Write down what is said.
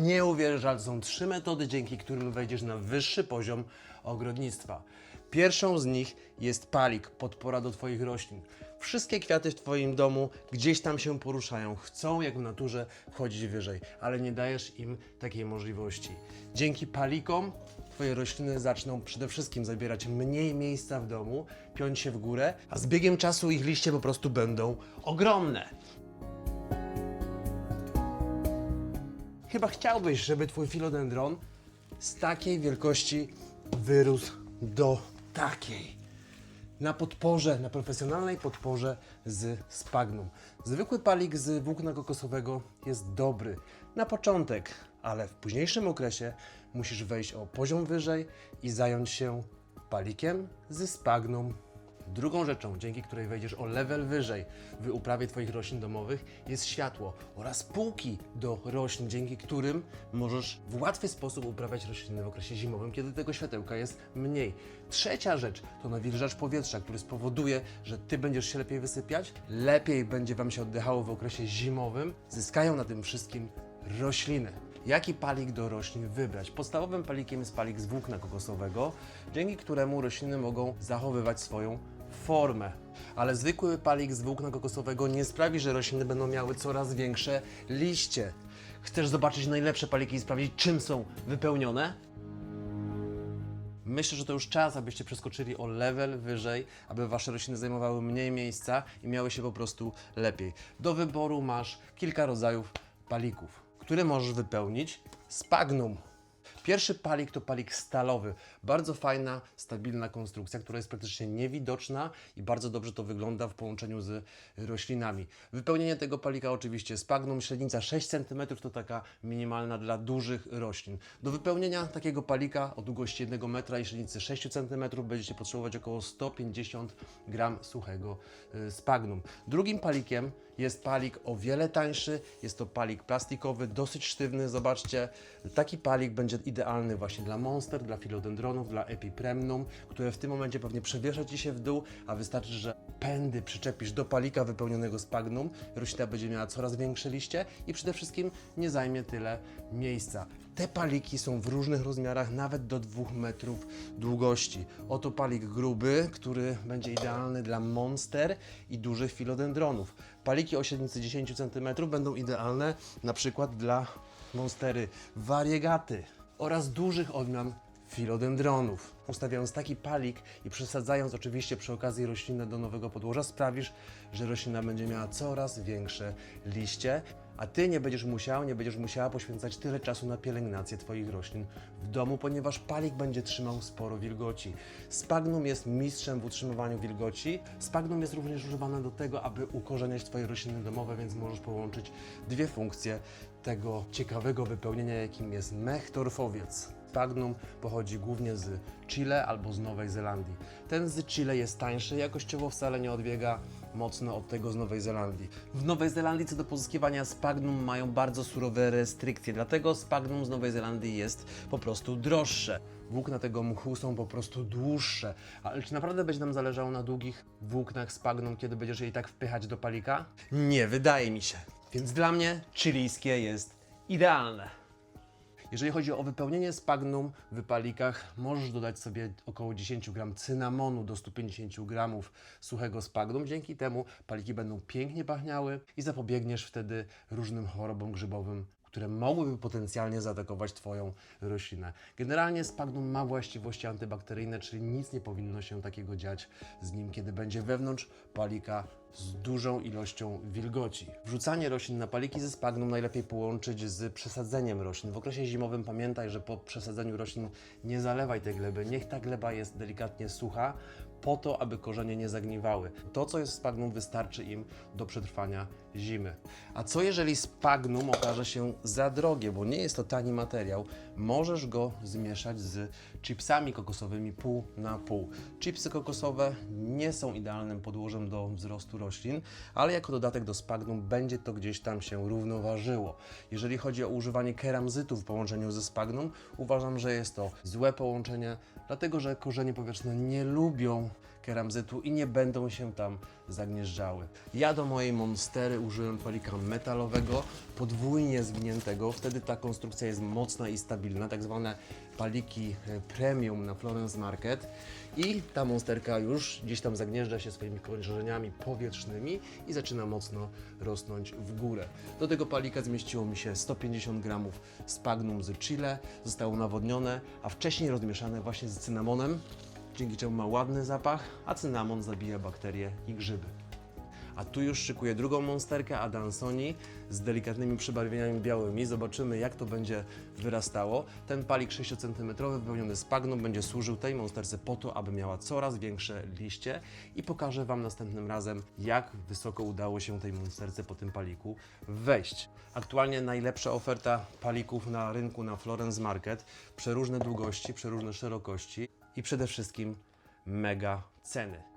Nie uwierzysz, ale są trzy metody, dzięki którym wejdziesz na wyższy poziom ogrodnictwa. Pierwszą z nich jest palik, podpora do Twoich roślin. Wszystkie kwiaty w Twoim domu gdzieś tam się poruszają, chcą jak w naturze wchodzić wyżej, ale nie dajesz im takiej możliwości. Dzięki palikom Twoje rośliny zaczną przede wszystkim zabierać mniej miejsca w domu, piąć się w górę, a z biegiem czasu ich liście po prostu będą ogromne. Chyba chciałbyś, żeby twój filodendron z takiej wielkości wyrósł do takiej. Na podporze, na profesjonalnej podporze z spagnum. Zwykły palik z włókna kokosowego jest dobry na początek, ale w późniejszym okresie musisz wejść o poziom wyżej i zająć się palikiem ze spagnum. Drugą rzeczą, dzięki której wejdziesz o level wyżej w uprawie Twoich roślin domowych, jest światło oraz półki do roślin, dzięki którym możesz w łatwy sposób uprawiać rośliny w okresie zimowym, kiedy tego światełka jest mniej. Trzecia rzecz to nawilżacz powietrza, który spowoduje, że Ty będziesz się lepiej wysypiać, lepiej będzie Wam się oddychało w okresie zimowym, zyskają na tym wszystkim rośliny. Jaki palik do roślin wybrać? Podstawowym palikiem jest palik z włókna kokosowego, dzięki któremu rośliny mogą zachowywać swoją formę. Ale zwykły palik z włókna kokosowego nie sprawi, że rośliny będą miały coraz większe liście. Chcesz zobaczyć najlepsze paliki i sprawdzić, czym są wypełnione? Myślę, że to już czas, abyście przeskoczyli o level wyżej, aby wasze rośliny zajmowały mniej miejsca i miały się po prostu lepiej. Do wyboru masz kilka rodzajów palików, które możesz wypełnić spagnum. Pierwszy palik to palik stalowy. Bardzo fajna, stabilna konstrukcja, która jest praktycznie niewidoczna i bardzo dobrze to wygląda w połączeniu z roślinami. Wypełnienie tego palika oczywiście spagnum, średnica 6 cm to taka minimalna dla dużych roślin. Do wypełnienia takiego palika o długości 1 metra i średnicy 6 cm będziecie potrzebować około 150 gram suchego y, spagnum. Drugim palikiem jest palik o wiele tańszy, jest to palik plastikowy, dosyć sztywny. Zobaczcie, taki palik będzie idealny właśnie dla monster, dla filodendronów, dla epipremnum, które w tym momencie pewnie przewiesza Ci się w dół, a wystarczy, że pędy przyczepisz do palika wypełnionego spagnum, roślina będzie miała coraz większe liście i przede wszystkim nie zajmie tyle miejsca. Te paliki są w różnych rozmiarach, nawet do 2 metrów długości. Oto palik gruby, który będzie idealny dla monster i dużych filodendronów. Paliki o średnicy 10 cm będą idealne na przykład dla monstery variegaty oraz dużych odmian filodendronów. Ustawiając taki palik i przesadzając oczywiście przy okazji roślinę do nowego podłoża, sprawisz, że roślina będzie miała coraz większe liście, a Ty nie będziesz musiał, nie będziesz musiała poświęcać tyle czasu na pielęgnację Twoich roślin w domu, ponieważ palik będzie trzymał sporo wilgoci. Spagnum jest mistrzem w utrzymywaniu wilgoci. Spagnum jest również używane do tego, aby ukorzeniać Twoje rośliny domowe, więc możesz połączyć dwie funkcje tego ciekawego wypełnienia, jakim jest mech Spagnum pochodzi głównie z Chile albo z Nowej Zelandii. Ten z Chile jest tańszy, jakościowo wcale nie odbiega mocno od tego z Nowej Zelandii. W Nowej Zelandii co do pozyskiwania spagnum mają bardzo surowe restrykcje, dlatego spagnum z Nowej Zelandii jest po prostu droższe. Włókna tego mchu są po prostu dłuższe. Ale czy naprawdę będzie nam zależało na długich włóknach spagnum, kiedy będziesz je i tak wpychać do palika? Nie, wydaje mi się. Więc dla mnie chilijskie jest idealne. Jeżeli chodzi o wypełnienie spagnum w palikach, możesz dodać sobie około 10 gram cynamonu do 150 gramów suchego spagnum. Dzięki temu paliki będą pięknie pachniały i zapobiegniesz wtedy różnym chorobom grzybowym, które mogłyby potencjalnie zaatakować Twoją roślinę. Generalnie spagnum ma właściwości antybakteryjne, czyli nic nie powinno się takiego dziać z nim, kiedy będzie wewnątrz palika z dużą ilością wilgoci. Wrzucanie roślin na paliki ze spagnum najlepiej połączyć z przesadzeniem roślin. W okresie zimowym pamiętaj, że po przesadzeniu roślin nie zalewaj tej gleby. Niech ta gleba jest delikatnie sucha, po to, aby korzenie nie zagniwały. To, co jest w spagnum, wystarczy im do przetrwania zimy. A co jeżeli spagnum okaże się za drogie, bo nie jest to tani materiał? Możesz go zmieszać z chipsami kokosowymi pół na pół. Chipsy kokosowe nie są idealnym podłożem do wzrostu roślin, ale jako dodatek do spagnum będzie to gdzieś tam się równoważyło. Jeżeli chodzi o używanie keramzytu w połączeniu ze spagnum, uważam, że jest to złe połączenie, dlatego że korzenie powietrzne nie lubią keramzytu i nie będą się tam zagnieżdżały. Ja do mojej Monstery użyłem palika metalowego, podwójnie zwiniętego, wtedy ta konstrukcja jest mocna i stabilna, tak zwane paliki e, premium na Florence Market i ta monsterka już gdzieś tam zagnieżdża się swoimi korzeniami powietrznymi i zaczyna mocno rosnąć w górę. Do tego palika zmieściło mi się 150 gramów spagnum z Chile, zostało nawodnione, a wcześniej rozmieszane właśnie z cynamonem, dzięki czemu ma ładny zapach, a cynamon zabija bakterie i grzyby. A tu już szykuję drugą monsterkę Adansoni z delikatnymi przybarwieniami białymi. Zobaczymy, jak to będzie wyrastało. Ten palik 6 cm wypełniony spagną będzie służył tej monsterce po to, aby miała coraz większe liście i pokażę Wam następnym razem, jak wysoko udało się tej monsterce po tym paliku wejść. Aktualnie najlepsza oferta palików na rynku na Florence Market. Przeróżne długości, przeróżne szerokości i przede wszystkim mega ceny.